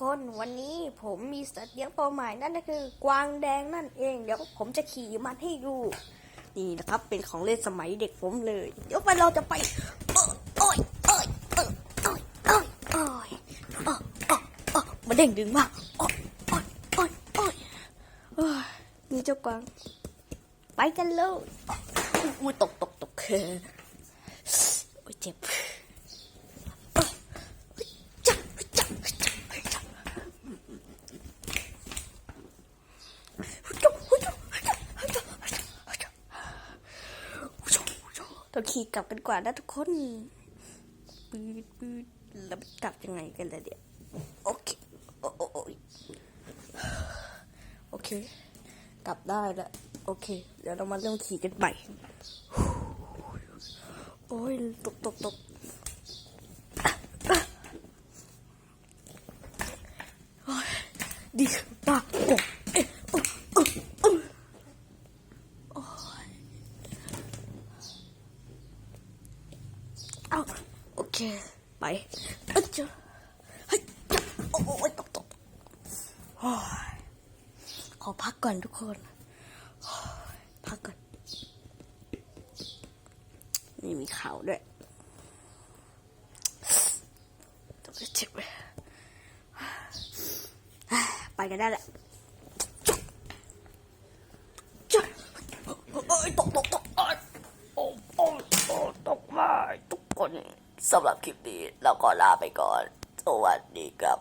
คนวันนี้ผมมีสัตว์เลี้ยงตัวใหม่นั่นก็คือ กวางแดงนั่นเอง เดี๋ยวผมจะขี่มันให้ดู นี่นะครับ เป็นของเล่นสมัยเด็กผมเลย เดี๋ยวไปเราจะไปโอ้ยโอ้ยโอ้ยโอ้ยโอ้ยโอ้ยโอ้ยโอ้ยโอ้ยมาเด้งดึงมาโอ้ยโอ้ยโอ้ยโอ้ยโอ้ยนี่เจ้ากวาง ไปกันเลยอุ้ยตกตกตกโอ้ยเจ็บ เราขี่กลับกันกว่านะทุกคนปืดปืดแล้วกลับยังไงกันล่ะเดี๋ยวโอเคโอ้โอโอโอเค กลับได้ล้วโอเค เดี๋ยวเรามาเริ่มขี่กันใหม่โอ้ยตกตกตกโอ้ยดีปากกบเอ๊ะโอ้โอ้โอ้โอ้ย เอาโอเค ไปเอ้ยจ้าเฮ้ยเจ้าโอ้ยตกตกโอ้ยขอพักก่อนทุกคน พักก่อน นี่มีข่าวด้วยต้องไปเช็คไปไปกันได้แหละจ้าโอ้ยตกตกตกโอ้ยโอ้ยโอ้ยโอ้ยตกมาทุก คนสำหรับคลิปนี้เราก็ลาไปก่อน สวัสดีครับ